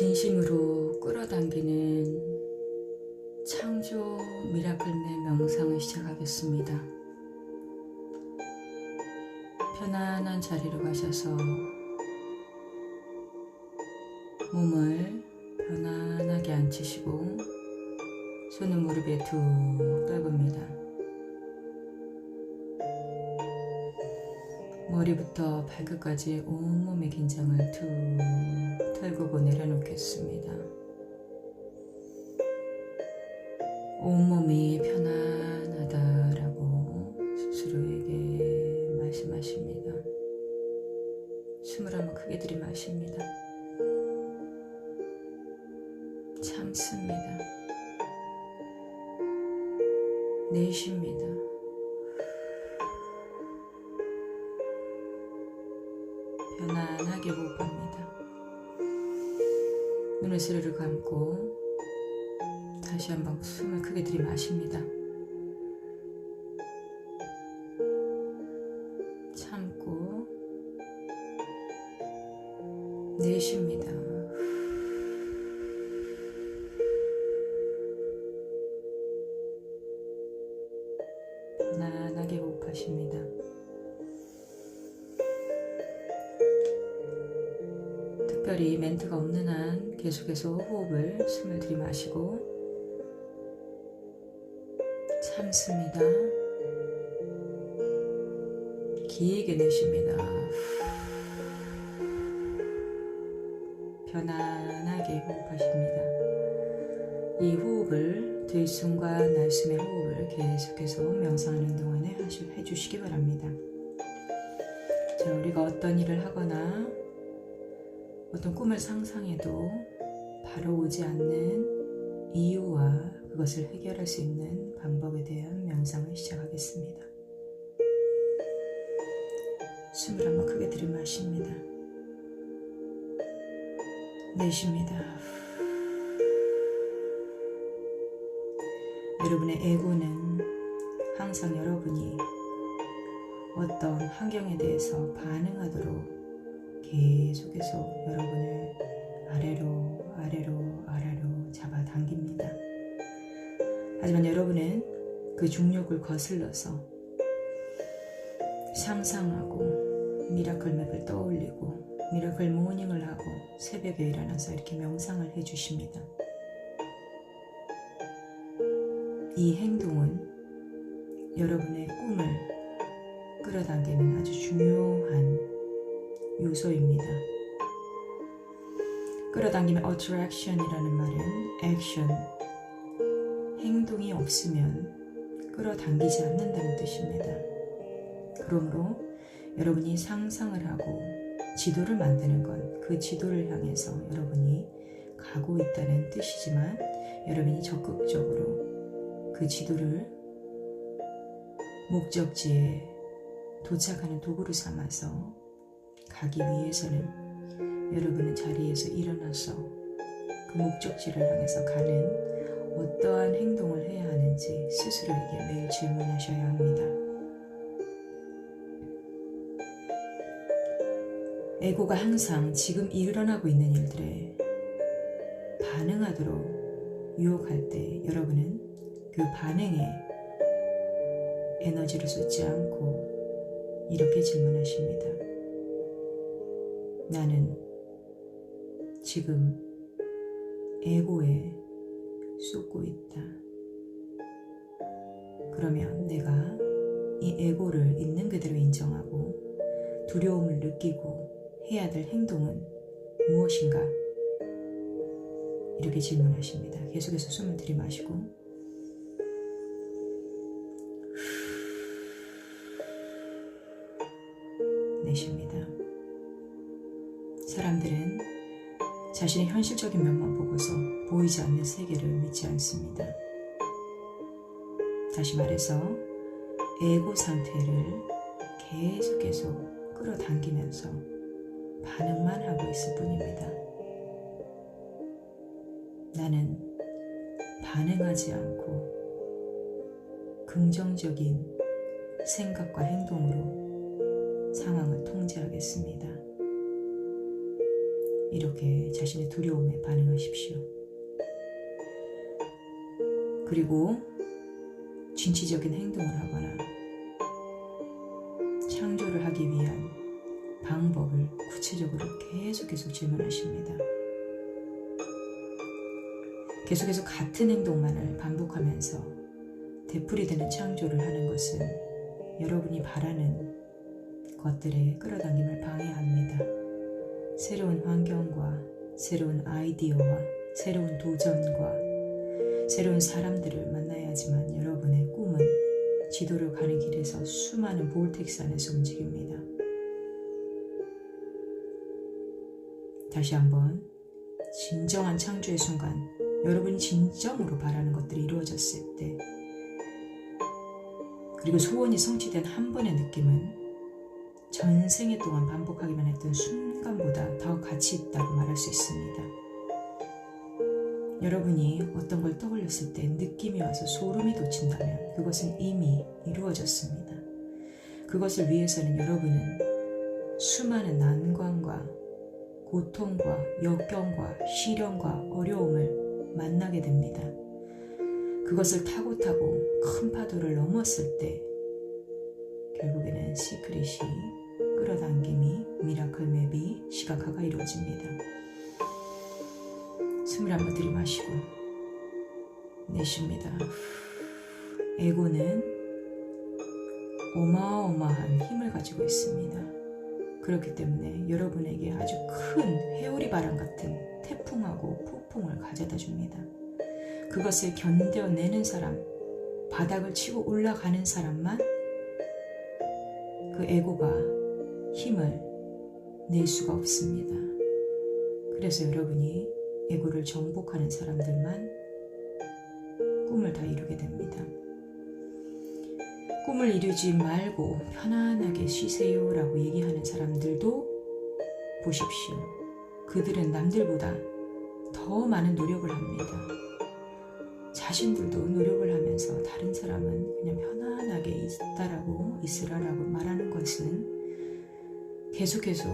진심으로 끌어당기는 창조 미라클맨 명상을 시작하겠습니다. 편안한 자리로 가셔서 몸을 편안하게 앉히시고 손은 무릎에 툭 떨굽니다. 머리부터 발끝까지 온몸의 긴장을 툭 털고 내려놓겠습니다. 온몸이 편안하다라고 스스로에게 말씀하십니다. 숨을 한번 크게 들이마십니다. 참습니다. 내쉽니다. 편안하게 호흡합니다. 눈을 스르르 감고 다시 한번 숨을 크게 들이마십니다. 특별히 멘트가 없는 한 계속해서 호흡을 숨을 들이마시고 참습니다. 길게 내쉽니다. 편안하게 호흡하십니다. 이 호흡을 들숨과 날숨의 호흡을 계속해서 명상하는 동안에 하시- 해주시기 바랍니다. 자, 우리가 어떤 일을 하거나 어떤 꿈을 상상해도 바로 오지 않는 이유와 그것을 해결할 수 있는 방법에 대한 명상을 시작하겠습니다. 숨을 한번 크게 들이마십니다. 내쉽니다. 여러분의 에고는 항상 여러분이 어떤 환경에 대해서 반응하도록 계속해서 그 중력을 거슬러서 상상하고 미라클 맵을 떠올리고 미라클 모닝을 하고 새벽에 일어나서 이렇게 명상을 해주십니다. 이 행동은 여러분의 꿈을 끌어당기는 아주 중요한 요소입니다. 끌어당기면 attraction이라는 말은 action, 행동이 없으면 끌어당기지 않는다는 뜻입니다. 그러므로 여러분이 상상을 하고 지도를 만드는 건 그 지도를 향해서 여러분이 가고 있다는 뜻이지만 여러분이 적극적으로 그 지도를 목적지에 도착하는 도구로 삼아서 가기 위해서는 여러분은 자리에서 일어나서 그 목적지를 향해서 가는 어떠한 행동을 해야 하는지 스스로에게 매일 질문하셔야 합니다. 에고가 항상 지금 일어나고 있는 일들에 반응하도록 유혹할 때 여러분은 그 반응에 에너지를 쏟지 않고 이렇게 질문하십니다. 나는 지금 에고에 쏟고 있다. 그러면 내가 이 에고를 있는 그대로 인정하고 두려움을 느끼고 해야 될 행동은 무엇인가? 이렇게 질문하십니다. 계속해서 숨을 들이마시고 내쉽니다. 사람들은 자신의 현실적인 면만 보고서 보이지 않는 세계를 믿지 않습니다. 다시 말해서 에고 상태를 계속해서 끌어당기면서 반응만 하고 있을 뿐입니다. 나는 반응하지 않고 긍정적인 생각과 행동으로 상황을 통제하겠습니다. 이렇게 자신의 두려움에 반응하십시오. 그리고 진취적인 행동을 하거나 창조를 하기 위한 방법을 구체적으로 계속해서 질문하십니다. 계속해서 같은 행동만을 반복하면서 되풀이 되는 창조를 하는 것은 여러분이 바라는 것들의 끌어당김을 방해합니다. 새로운 환경과 새로운 아이디어와 새로운 도전과 새로운 사람들을 만나야 하지만 여러분의 꿈은 지도를 가는 길에서 수많은 볼텍스 안에서 움직입니다. 다시 한번 진정한 창조의 순간 여러분이 진정으로 바라는 것들이 이루어졌을 때 그리고 소원이 성취된 한 번의 느낌은 전생에 동안 반복하기만 했던 순 간보다 더 가치 있다고 말할 수 있습니다. 여러분이 어떤 걸 떠올렸을 때 느낌이 와서 소름이 돋친다면 그것은 이미 이루어졌습니다. 그것을 위해서는 여러분은 수많은 난관과 고통과 역경과 시련과 어려움을 만나게 됩니다. 그것을 타고 타고 큰 파도를 넘었을 때 결국에는 시크릿이 끌어당김이 미라클 맵이 시각화가 이루어집니다. 숨을 한번 들이마시고 내쉽니다. 에고는 어마어마한 힘을 가지고 있습니다. 그렇기 때문에 여러분에게 아주 큰 해오리 바람 같은 태풍하고 폭풍을 가져다 줍니다. 그것을 견뎌내는 사람, 바닥을 치고 올라가는 사람만 그 에고가 힘을 낼 수가 없습니다. 그래서 여러분이 에고를 정복하는 사람들만 꿈을 다 이루게 됩니다. 꿈을 이루지 말고 편안하게 쉬세요 라고 얘기하는 사람들도 보십시오. 그들은 남들보다 더 많은 노력을 합니다. 자신들도 노력을 하면서 다른 사람은 그냥 편안하게 있다라고 있으라라고 말하는 것은 계속해서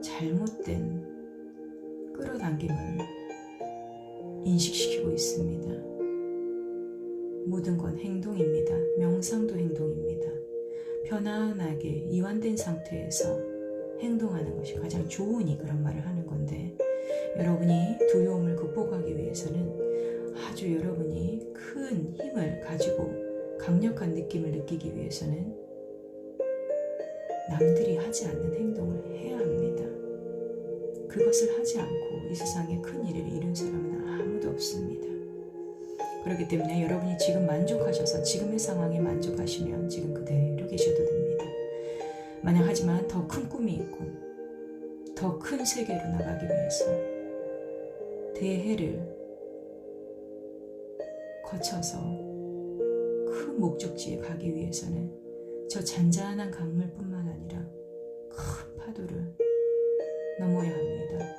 잘못된 끌어당김을 인식시키고 있습니다. 모든 건 행동입니다. 명상도 행동입니다. 편안하게 이완된 상태에서 행동하는 것이 가장 좋으니 그런 말을 하는 건데 여러분이 두려움을 극복하기 위해서는 아주 여러분이 큰 힘을 가지고 강력한 느낌을 느끼기 위해서는 남들이 하지 않는 행동을 해야 합니다. 그것을 하지 않고 이 세상에 큰 일을 이룬 사람은 아무도 없습니다. 그렇기 때문에 여러분이 지금 만족하셔서 지금의 상황에 만족하시면 지금 그대로 계셔도 됩니다. 만약 하지만 더 큰 꿈이 있고 더 큰 세계로 나가기 위해서 대해를 거쳐서 큰 목적지에 가기 위해서는 저 잔잔한 강물뿐만 아니라 큰 파도를 넘어야 합니다.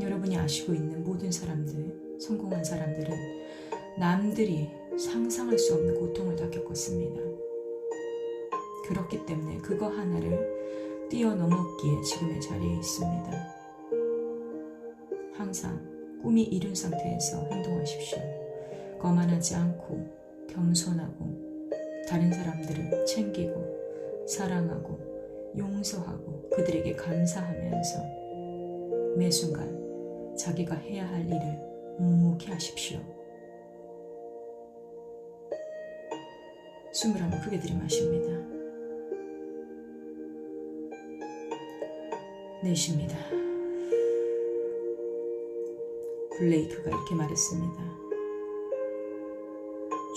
여러분이 아시고 있는 모든 사람들, 성공한 사람들은 남들이 상상할 수 없는 고통을 다 겪었습니다. 그렇기 때문에 그거 하나를 뛰어넘었기에 지금의 자리에 있습니다. 항상 꿈이 이룬 상태에서 행동하십시오. 거만하지 않고 겸손하고 다른 사람들을 챙기고 사랑하고 용서하고 그들에게 감사하면서 매 순간 자기가 해야 할 일을 묵묵히 하십시오. 숨을 한번 크게 들이마십니다. 내쉽니다. 블레이크가 이렇게 말했습니다.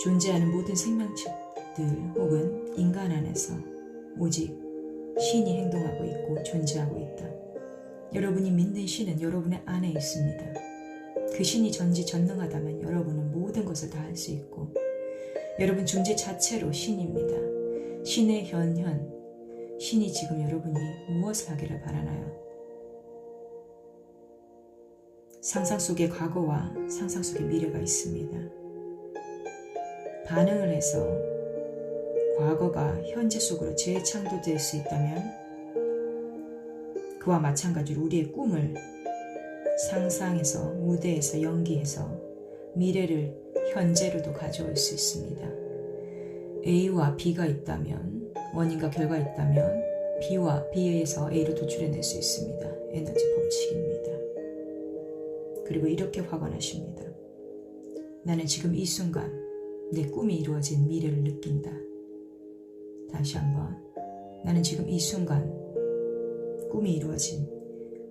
존재하는 모든 생명체 들 혹은 인간 안에서 오직 신이 행동하고 있고 존재하고 있다. 여러분이 믿는 신은 여러분의 안에 있습니다. 그 신이 전지전능하다면 여러분은 모든 것을 다 할 수 있고 여러분 존재 자체로 신입니다. 신의 현현, 신이 지금 여러분이 무엇을 하기를 바라나요? 상상 속의 과거와 상상 속의 미래가 있습니다. 반응을 해서 과거가 현재 속으로 재창조될 수 있다면 그와 마찬가지로 우리의 꿈을 상상해서 무대에서 연기해서 미래를 현재로도 가져올 수 있습니다. A와 B가 있다면 원인과 결과 있다면 B와 B에서 A로 도출해낼 수 있습니다. 에너지 법칙입니다. 그리고 이렇게 확언하십니다. 나는 지금 이 순간 내 꿈이 이루어진 미래를 느낀다. 다시 한번 나는 지금 이 순간 꿈이 이루어진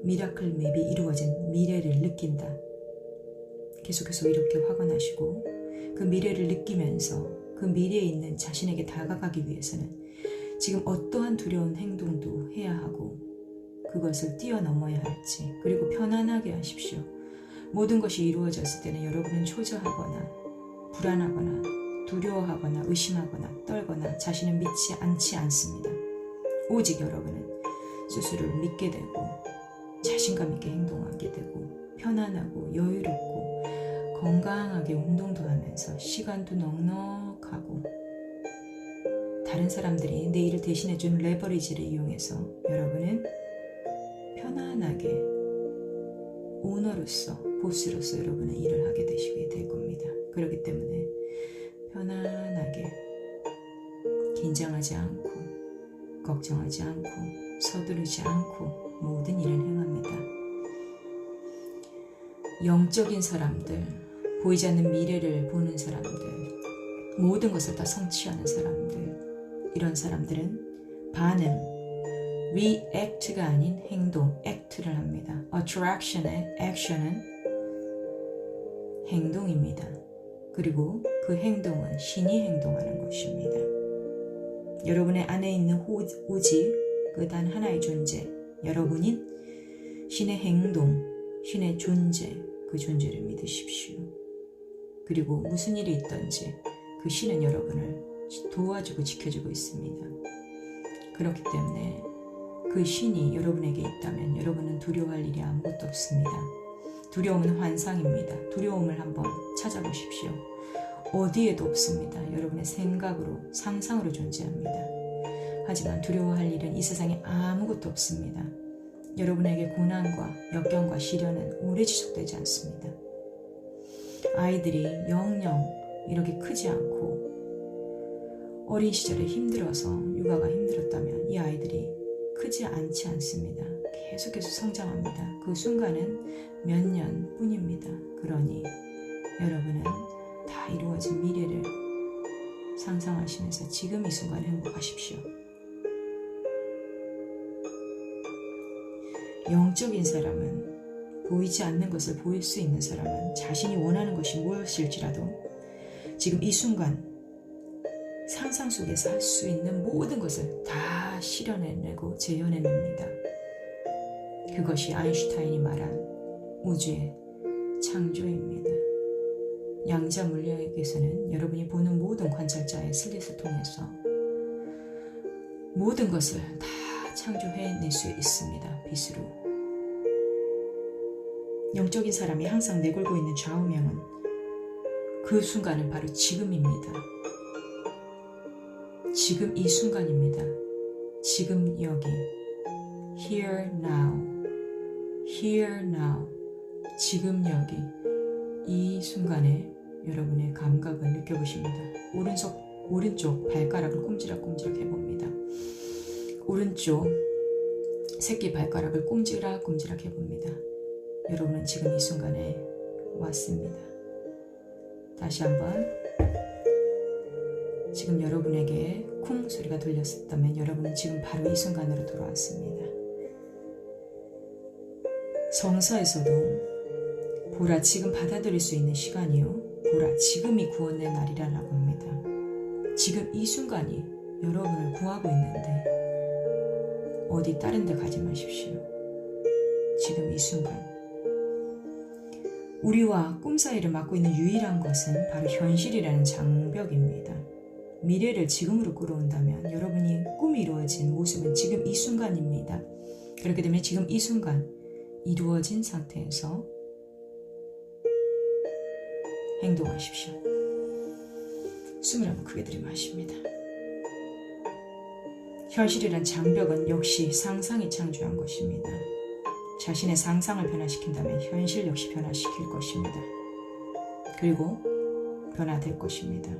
미라클 맵이 이루어진 미래를 느낀다. 계속해서 이렇게 확언하시고 그 미래를 느끼면서 그 미래에 있는 자신에게 다가가기 위해서는 지금 어떠한 두려운 행동도 해야 하고 그것을 뛰어넘어야 할지 그리고 편안하게 하십시오. 모든 것이 이루어졌을 때는 여러분은 초조하거나 불안하거나 두려워하거나 의심하거나 떨거나 자신을 믿지 않지 않습니다. 오직 여러분은 스스로를 믿게 되고 자신감 있게 행동하게 되고 편안하고 여유롭고 건강하게 운동도 하면서 시간도 넉넉하고 다른 사람들이 내 일을 대신해주는 레버리지를 이용해서 여러분은 편안하게 오너로서 보스로서 여러분은 일을 하게 되시게 될 겁니다. 그렇기 때문에 편안하게 긴장하지 않고 걱정하지 않고 서두르지 않고 모든 일을 행합니다. 영적인 사람들, 보이지 않는 미래를 보는 사람들, 모든 것을 다 성취하는 사람들, 이런 사람들은 반응, react가 아닌 행동, act를 합니다. attraction의 action은 행동입니다. 그리고 그 행동은 신이 행동하는 것입니다. 여러분의 안에 있는 오직 그 단 하나의 존재, 여러분인 신의 행동, 신의 존재, 그 존재를 믿으십시오. 그리고 무슨 일이 있든지 그 신은 여러분을 도와주고 지켜주고 있습니다. 그렇기 때문에 그 신이 여러분에게 있다면 여러분은 두려워할 일이 아무것도 없습니다. 두려움은 환상입니다. 두려움을 한번 찾아보십시오. 어디에도 없습니다. 여러분의 생각으로, 상상으로 존재합니다. 하지만 두려워할 일은 이 세상에 아무것도 없습니다. 여러분에게 고난과 역경과 시련은 오래 지속되지 않습니다. 아이들이 영영 이렇게 크지 않고 어린 시절에 힘들어서 육아가 힘들었다면 이 아이들이 크지 않지 않습니다. 계속해서 성장합니다. 그 순간은 몇 년 뿐입니다. 그러니 여러분은 다 이루어진 미래를 상상하시면서 지금 이 순간 행복하십시오. 영적인 사람은 보이지 않는 것을 보일 수 있는 사람은 자신이 원하는 것이 무엇일지라도 지금 이 순간 상상 속에서 할 수 있는 모든 것을 다 실현해내고 재현해냅니다. 그것이 아인슈타인이 말한 우주의 창조입니다. 양자 물리학에서는 여러분이 보는 모든 관찰자의 슬릿을 통해서 모든 것을 다 창조해낼 수 있습니다. 빛으로. 영적인 사람이 항상 내걸고 있는 좌우명은 그 순간은 바로 지금입니다. 지금 이 순간입니다. 지금 여기. Here now. Here now. 지금 여기. 이 순간에 여러분의 감각을 느껴보십니다. 오른쪽, 오른쪽 발가락을 꼼지락꼼지락 해봅니다. 오른쪽 새끼 발가락을 꼼지락꼼지락 해봅니다. 여러분은 지금 이 순간에 왔습니다. 다시 한번 지금 여러분에게 쿵 소리가 들렸었다면 여러분은 지금 바로 이 순간으로 돌아왔습니다. 성서에서도 보라 지금 받아들일 수 있는 시간이요 보라 지금이 구원의 날이라고 합니다. 지금 이 순간이 여러분을 구하고 있는데 어디 다른 데 가지 마십시오. 지금 이 순간. 우리와 꿈 사이를 막고 있는 유일한 것은 바로 현실이라는 장벽입니다. 미래를 지금으로 끌어온다면 여러분이 꿈이 이루어진 모습은 지금 이 순간입니다. 그렇기 때문에 지금 이 순간 이루어진 상태에서 행동하십시오. 숨을 한번 크게 들이마십니다. 현실이란 장벽은 역시 상상이 창조한 것입니다. 자신의 상상을 변화시킨다면 현실 역시 변화시킬 것입니다. 그리고 변화될 것입니다.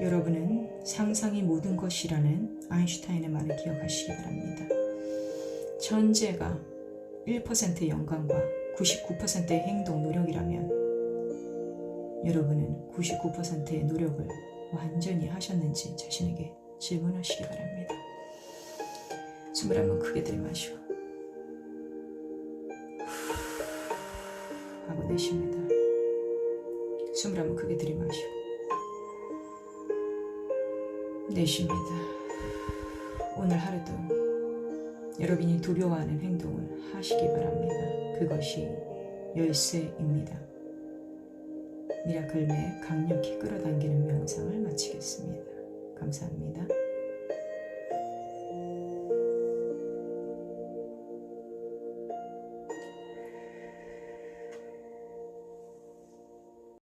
여러분은 상상이 모든 것이라는 아인슈타인의 말을 기억하시기 바랍니다. 천재가 1%의 영감과 99%의 행동 노력이라면 여러분은 99%의 노력을 완전히 하셨는지 자신에게 질문하시기 바랍니다. 숨을 한번 크게 들이마시고 하고 내쉽니다. 숨을 한번 크게 들이마시고 내쉽니다. 오늘 하루도 여러분이 두려워하는 행동을 하시기 바랍니다. 그것이 열쇠입니다. 미라클매 강력히 끌어당기는 명상을 마치겠습니다. 감사합니다.